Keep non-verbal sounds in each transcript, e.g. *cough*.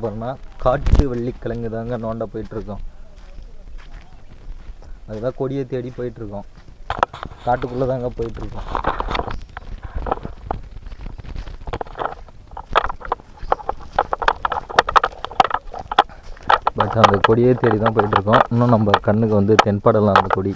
அப்புறமா காட்டு வெள்ளிக்கிழங்கு தாங்க நோண்ட போயிட்டுருக்கோம். அதுதான் கொடியை தேடி போயிட்டுருக்கோம். காட்டுக்குள்ளே தாங்க போயிட்டுருக்கோம். பட் அந்த கொடியை தேடி தான் போயிட்டுருக்கோம். இன்னும் நம்ம கண்ணுக்கு வந்து தென்படலாம் அந்த கொடி.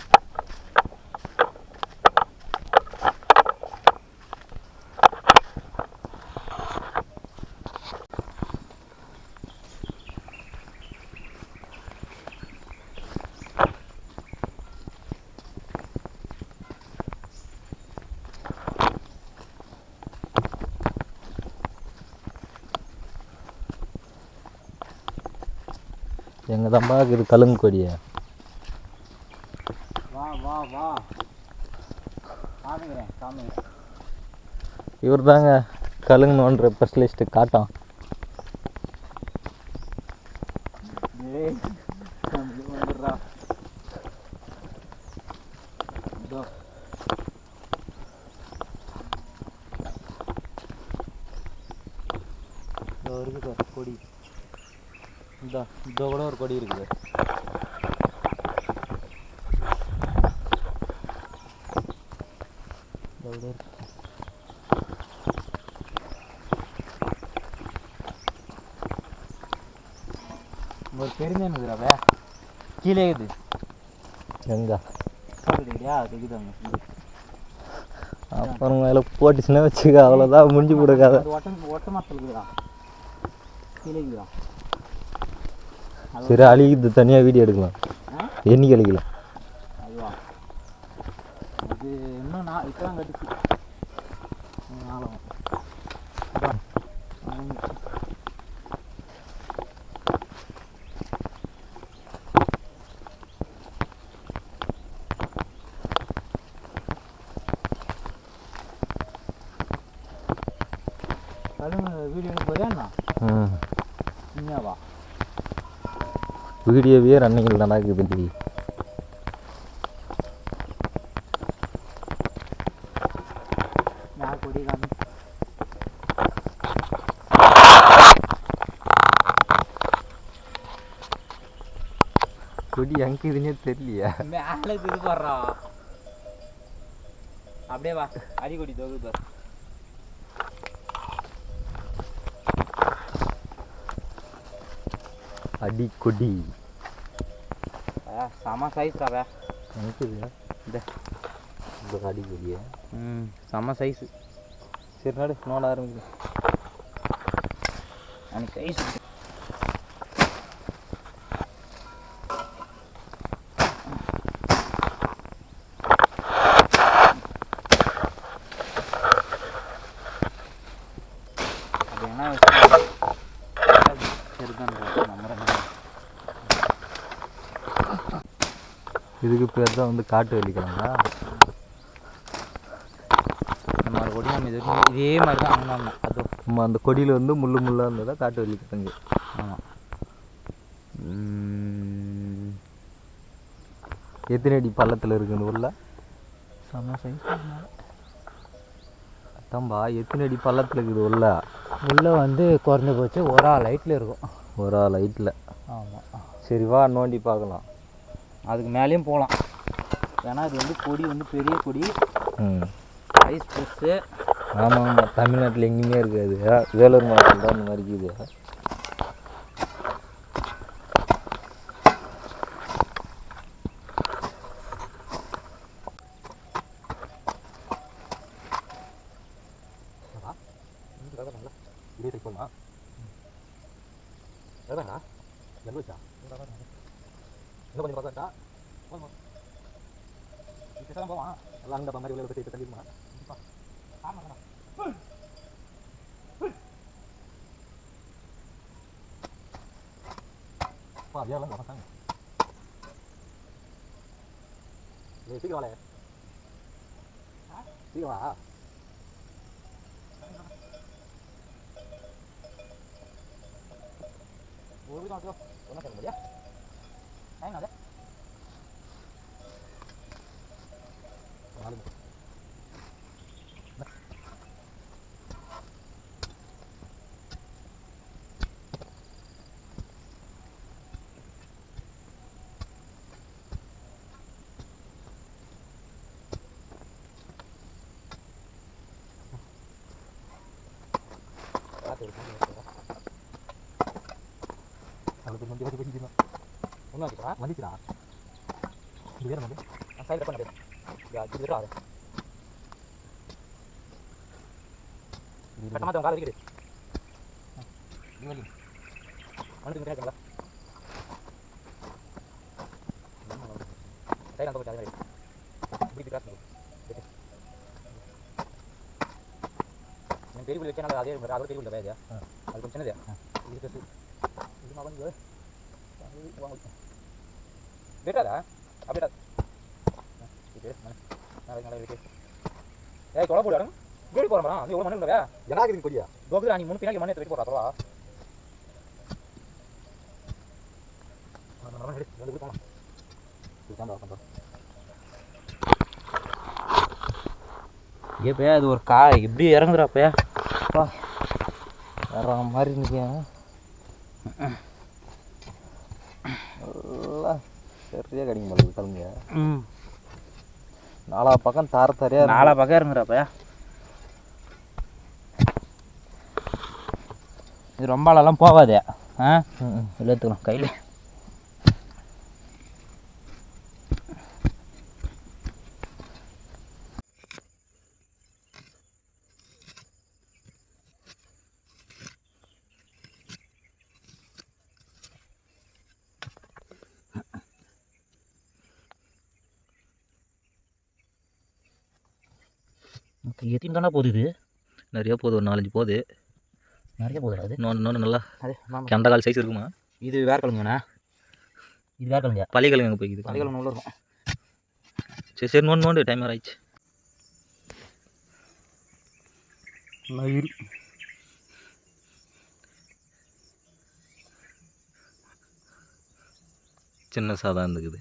எங்கே தான் பார்க்குது கலுங்கு கொடியை. வா வா வா. இவர் தாங்க கலுங்கு நோண்டுற ஸ்பெஷலிஸ்ட்டு காட்டம் இருக்குது கொடி. இந்த இதோ கூட ஒரு கொடி இருக்குது. இதோ. ஒரு பெருமீன் இருக்குறாவே கீழே இருக்குது எங்க பார்த்துக்கிட்டியா அங்கே அப்புறம் மேலே போட்டுச்சுன்னா வச்சுக்க அவ்வளோதான் முடிஞ்சு கொடுக்காத அது ஒட்ட ஒட்ட மரத்தில் இருக்குதா கீழே சரி அழிக்குது தனியாக வீடியோ எடுக்கலாம். அழிக்கலாம் அதுவா அது இன்னும் நான் இப்போ தான் கட்டுச்சு நாளாகும். கழுவு வீடியோ எடுக்க போறியா என்ன? உண்மையாவா வீடியோவே ரன்னிங்கில் நடக்குது டி கொடி கொடி எங்கே இதுன்னே தெரியலையா? மேலே இது பாடுறா. அப்படியே வா அடிக்கொடி தொகுது பாரு அடி கொடி செம சைஸ் இந்த இந்த அடி கொடியா ம் செம சைஸ் சரி நடு நோட ஆரம்பிக்குது எனக்கு சைஸ் அது என்ன சரிதான் நம்புறேன் இதுக்கு பேர் தான் வந்து காட்டு வெள்ளிக்கிழங்கா? இந்த மாதிரி கொடி நம்ம இது வரைக்கும் இதே மாதிரி தான் இருந்தோம் அது நம்ம அந்த கொடியில் வந்து முள்ளு முள்ளாக இருந்ததா காட்டு வெள்ளிக்கிழங்கு? ஆமாம் எத்தனை அடி பள்ளத்தில் இருக்கு இந்த உள்ள செம சைஸ் தம்பா எத்தனை அடி பள்ளத்தில் இருக்குது உள்ள உள்ளே வந்து குறைஞ்ச போச்சு. ஒரு ஆள் லைட்டில் இருக்கும். ஒரு ஆள் ஹைட்டில் ஆமாம் சரி வா நோண்டி பார்க்கலாம். அதுக்கு மேலேயும் போகலாம். ஏன்னா அது வந்து கொடி வந்து பெரிய கொடி. ஐஸ் ப்ளஸ்ஸு ஆமாம் ஆமாம் தமிழ்நாட்டில் எங்கேயுமே இருக்காது. வேலூர் மாவட்டத்தில் தான் இந்த மாதிரி இருக்குது. இதே டைப் பண்ணலாம் எவ்வளோச்சா இன்னும் கொஞ்சம் பக்கம் இருக்கா போதும் பேசாமல் போவான் எல்லாம் அந்த மாதிரி உள்ள பற்றி தெரிஞ்சுக்குமா ஆமாம் அப்பா அதெல்லாம் வணக்கம் நீ சீக்கிரம் வாழ சீக்கிரம் வா ஒரு விதம் ஒன்றா சொல்ல முடியா ಹೆಂಗೆ ಅದೇ Kalau teman dia tiba-tiba ஒன்றும் வச்சுக்கலாம் வந்துச்சுடா இது வேற வந்து சைடில் பண்ண இது வெறும் ஆறு. கட்டமாக காலை வைக்கிது இவளி மனுக்கு கேட்கல சைடு அந்த போச்சு அது இப்படி கிராஸ் நான் பெரிய வச்சனால அதே மாதிரி அதோட பெரிய அது கொஞ்சம் சின்னது. இது பெருசு. இது நான் வந்து பெட்டாதா அப்படியா இது நாளைக்கு நாளைக்கு வைக்க ஏய் தொலை போடு வீடு போகிறோம் நீ எவ்வளோ மணி இல்லையா ஜனாகிரி கொடியா கோகுலா நீ மூணு பின்னாடி மணி எடுத்து போகிறா தொலை பேரும் போகலாம் இதுதான் ஏப்பையா இது ஒரு காய் இப்படி இறங்குதுறாப்பையா பா வேற மாதிரி இருந்துச்சியா சரியாக கிடைக்கும் போல கிளம்பிய ம். நாலா பக்கம் தார தரையா நாலா பக்கம் இறங்குறாப்பையா இது ரொம்ப ஆளெல்லாம் போகாதே. ஆ? இல்லை எடுத்துக்கலாம் கையில். எத்தனை தானே போகுது இது? நிறைய போகுது ஒரு நாலஞ்சு போகுது. நிறைய போகுது அது இன்னொன்று இன்னொன்று நல்லா அது கெண்ட கால் சைஸ் இருக்குமா? இது வேற கிழங்குண்ணா இது வேற கிழங்க. பழைய கிழங்கு போய்க்குது. பழைய உள்ள இருக்கும் சரி சரி நோண்டு நோண்டு டைம் ஆயிடுச்சு. மயிர் சின்ன சாதம் இருந்துக்குது?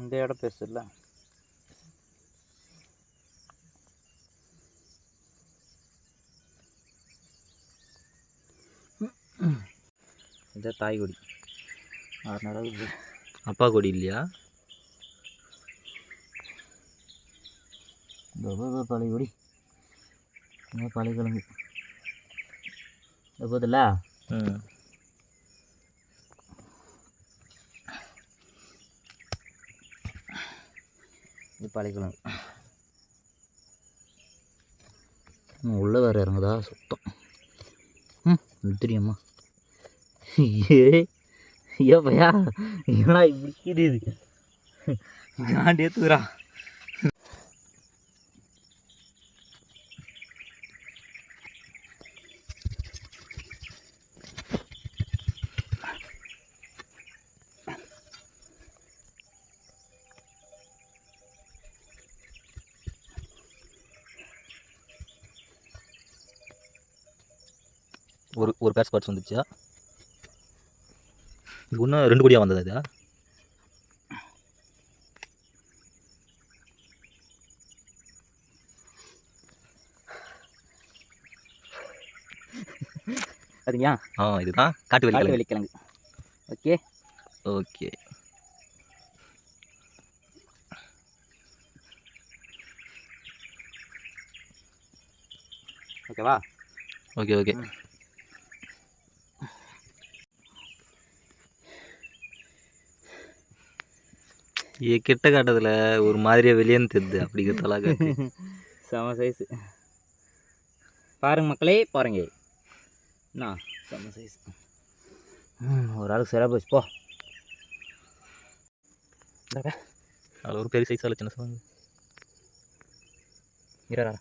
இந்த இடம் பெருசு இல்லை. இந்த தாய் கொடி. ஆறு நடக்குது அப்பா கொடி இல்லையா? பழைய கொடி. பழைய கிழங்கு போதில்ல? ம். இது பழைய கிழங்கு உள்ளே வேறு இறங்குதா? சுத்தம். முத்திரியம்மா தெரியுமா? ஏ ஏப்பையா ஏன்னா இப்படி கீது இது காண்டி ஏற்றுக்குறா ஒரு ஒரு பேட்ச் பார்ட்ஸ் வந்துச்சா இது இன்னும் ரெண்டு கொடியாக வந்தது அது அதுங்க ஆ இதுதான். காட்டு வெளி வெளிக்கிழங்கு ஓகே. ஓகே. ஓகேவா? Okay okay. கிட்ட காட்டுறதுல ஒரு மாதிரியா வெளியே தெரியுது அப்படி தலா காட்டு *laughs* செம சைஸு பாருங்க மக்களே பாருங்க. என்ன செம சைஸ் ஒரு ஆளுக்கு சரியாக போச்சு போ. அதில் ஒரு பெரிய சைஸ் ஆகல சின்ன சாங்க இரு.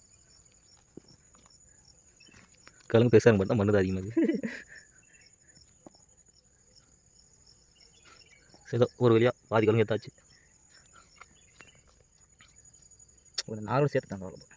கலங்கு பெருசாக பார்த்தா மண்ணு அதிகமாக சரி ஒரு வழியாக பாதி கலங்கு எடுத்தாச்சு. ஒரு நாலு சேர்த்து தாங்க அவ்வளோ